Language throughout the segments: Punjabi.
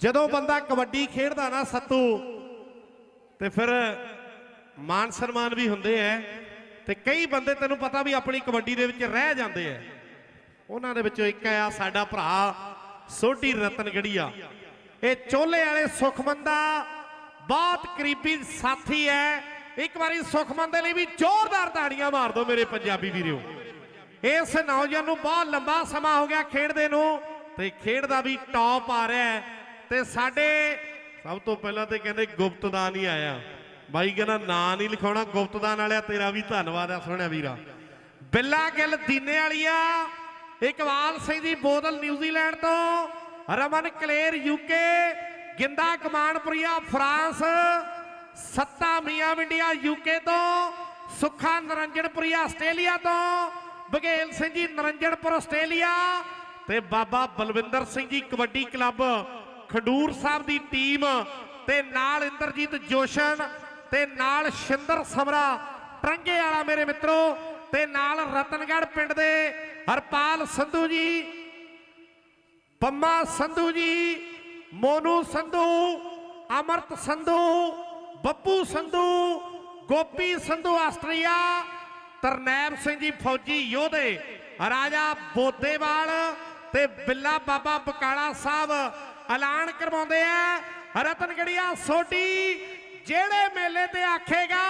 ਜਦੋਂ ਬੰਦਾ ਕਬੱਡੀ ਖੇਡਦਾ ਨਾ ਸੱਤੂ, ਤੇ ਫਿਰ ਮਾਨ ਸਨਮਾਨ ਵੀ ਹੁੰਦੇ ਐ, ਤੇ ਕਈ ਬੰਦੇ ਤੈਨੂੰ ਪਤਾ ਵੀ ਆਪਣੀ ਕਬੱਡੀ ਦੇ ਵਿੱਚ ਰਹਿ ਜਾਂਦੇ ਐ। ਉਹਨਾਂ ਦੇ ਵਿੱਚੋਂ ਇੱਕ ਆ ਸਾਡਾ ਭਰਾ, ਸੋਢੀ ਰਤਨਗੜੀਆ। ਇਹ ਚੋਲੇ ਵਾਲੇ ਸੁਖਮੰਦਾ ਬਹੁਤ ਕਰੀਬੀ ਸਾਥੀ ਐ। ਇੱਕ ਵਾਰੀ ਸੁਖਮਨ ਦੇ ਲਈ ਵੀ ਜ਼ੋਰਦਾਰ ਤਾੜੀਆਂ ਮਾਰ ਦਿਓ ਮੇਰੇ ਪੰਜਾਬੀ ਵੀਰੋ। ਇਸ ਨੌਜਵਾਨ ਨੂੰ ਬਹੁਤ ਲੰਬਾ ਸਮਾਂ ਹੋ ਗਿਆ ਖੇਡਦੇ ਨੂੰ, ਤੇ ਖੇਡ ਦਾ ਵੀ ਟੌਪ ਆ ਰਿਹਾ ਹੈ ਤੇ ਸਾਡੇ ਸਭ ਤੋਂ ਪਹਿਲਾਂ ਤੇ ਕਹਿੰਦੇ ਗੁਪਤਦਾਨ ਹੀ ਆਇਆ। ਬਾਈ ਕਹਿੰਦਾ ਨਾਂ ਨਹੀਂ ਲਿਖਾਉਣਾ, ਗੁਪਤਦਾਨ ਵਾਲਿਆ ਤੇਰਾ ਵੀ ਧੰਨਵਾਦ ਆ ਸੋਹਣਿਆ ਵੀਰਾ। ਬਿੱਲਾ ਗਿੱਲ ਦੀਨੇ ਵਾਲੀਆ, ਇਕਬਾਲ ਸਿੰਘ ਦੀ ਬੋਤਲ ਨਿਊਜ਼ੀਲੈਂਡ ਤੋਂ, Raman Kaler UK Ginda Kamanpuria, France, Satta Mian ਵਿੰਡੀਆ UK ਤੋਂ, ਸੁੱਖਾ ਨਰੰਜਨਪੁਰੀਆ, ਆਸਟ੍ਰੇਲੀਆ ਤੋਂ, ਬਘੇਲ ਸਿੰਘ ਜੀ ਨਰੰਜਨਪੁਰ, ਆਸਟ੍ਰੇਲੀਆ, ਤੇ ਬਾਬਾ ਬਲਵਿੰਦਰ ਸਿੰਘ ਜੀ ਕਬੱਡੀ ਕਲੱਬ। ਖਡੂਰ ਸਾਹਿਬ ਦੀ ਟੀਮ ਤੇ ਨਾਲ ਇੰਦਰਜੀਤ ਜੋਸ਼ਨ ਤੇ ਨਾਲ ਸ਼ਿੰਦਰ ਸਮਰਾ, ਟਰੰਗੇ ਵਾਲਾ ਮੇਰੇ ਮਿੱਤਰੋ ਤੇ ਨਾਲ ਰਤਨਗੜ੍ਹ ਪਿੰਡ ਦੇ ਹਰਪਾਲ ਸੰਧੂ ਜੀ ਪੰਮਾ ਸੰਧੂ ਜੀ, ਮੋਨੂ ਸੰਧੂ, ਅਮਰਤ ਸੰਧੂ, ਬੱਬੂ ਸੰਧੂ, ਗੋਪੀ ਸੰਧੂ ਆਸਟਰੀਆ, ਤਰਨੈਬ ਸਿੰਘ ਜੀ ਫੌਜੀ ਯੋਧੇ, ਰਾਜਾ ਬੋਦੇਵਾਲ ਤੇ ਬਿੱਲਾ ਬਾਬਾ ਬਕਾਲਾ ਸਾਹਿਬ ਐਲਾਨ ਕਰਵਾਉਂਦੇ ਆ। ਰਤਨਗੜੀਆ ਸੋਢੀ, ਜਿਹੜੇ ਮੇਲੇ ਤੇ ਆਖੇਗਾ,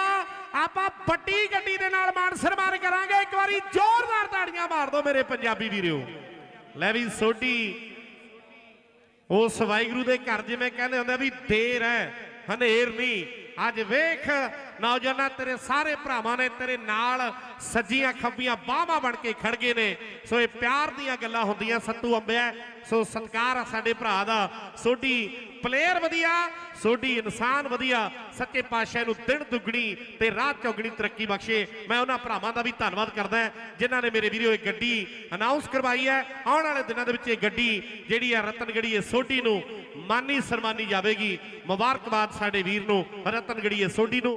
ਆਪਾਂ ਵੱਡੀ ਗੱਡੀ ਦੇ ਨਾਲ ਮਾਨ ਸਨਮਾਨ ਕਰਾਂਗੇ। ਇੱਕ ਵਾਰੀ ਜ਼ੋਰਦਾਰ ਤਾੜੀਆਂ ਮਾਰ ਦਿਓ ਮੇਰੇ ਪੰਜਾਬੀ ਵੀਰੋ। ਲੈ ਵੀ ਸੋਢੀ, ਉਸ ਵਾਹਿਗੁਰੂ ਦੇ ਘਰ ਜਿਵੇਂ ਕਹਿੰਦੇ ਹੁੰਦੇ ਵੀ ਦੇਰ ਹੈ, ਹਨੇਰ ਨਹੀਂ। ਅੱਜ ਵੇਖ ਨੌਜਵਾਨਾਂ ਤੇਰੇ ਸਾਰੇ ਭਰਾਵਾਂ ਨੇ ਤੇਰੇ ਨਾਲ ਸੱਜੀਆਂ ਖੱਬੀਆਂ ਬਾਹਾਂ ਬਣ ਕੇ ਖੜ ਗਏ ਨੇ। ਸੋ ਇਹ ਪਿਆਰ ਦੀਆਂ ਗੱਲਾਂ ਹੁੰਦੀਆਂ ਸੱਤੂ ਅੰਬਿਆ। ਸੋ ਸਤਿਕਾਰ ਆ ਸਾਡੇ ਭਰਾ ਦਾ। ਸੋਢੀ ਪਲੇਅਰ ਵਧੀਆ ਸੋਢੀ ਇਨਸਾਨ ਵਧੀਆ। ਸੱਚੇ ਪਾਤਸ਼ਾਹ ਨੂੰ ਦਿਨ ਦੁੱਗਣੀ ਤੇ ਰਾਤ ਚੌਗਣੀ ਤਰੱਕੀ ਬਖਸ਼ੇ। ਮੈਂ ਉਹਨਾਂ ਭਰਾਵਾਂ ਦਾ ਵੀ ਧੰਨਵਾਦ ਕਰਦਾ ਹਾਂ, ਜਿਨ੍ਹਾਂ ਨੇ ਮੇਰੇ ਵੀਰੋ ਇਹ ਗੱਡੀ ਅਨਾਉਂਸ ਕਰਵਾਈ ਹੈ। ਆਉਣ ਵਾਲੇ ਦਿਨਾਂ ਦੇ ਵਿੱਚ ਇਹ ਗੱਡੀ ਜਿਹੜੀ ਹੈ ਰਤਨਗੜੀ ਸੋਢੀ ਨੂੰ ਮਾਨੀ ਸਨਮਾਨੀ ਜਾਵੇਗੀ। ਮੁਬਾਰਕਬਾਦ ਸਾਡੇ ਵੀਰ ਨੂੰ ਰਤਨਗੜੀ ਇਹ ਸੋਢੀ ਨੂੰ।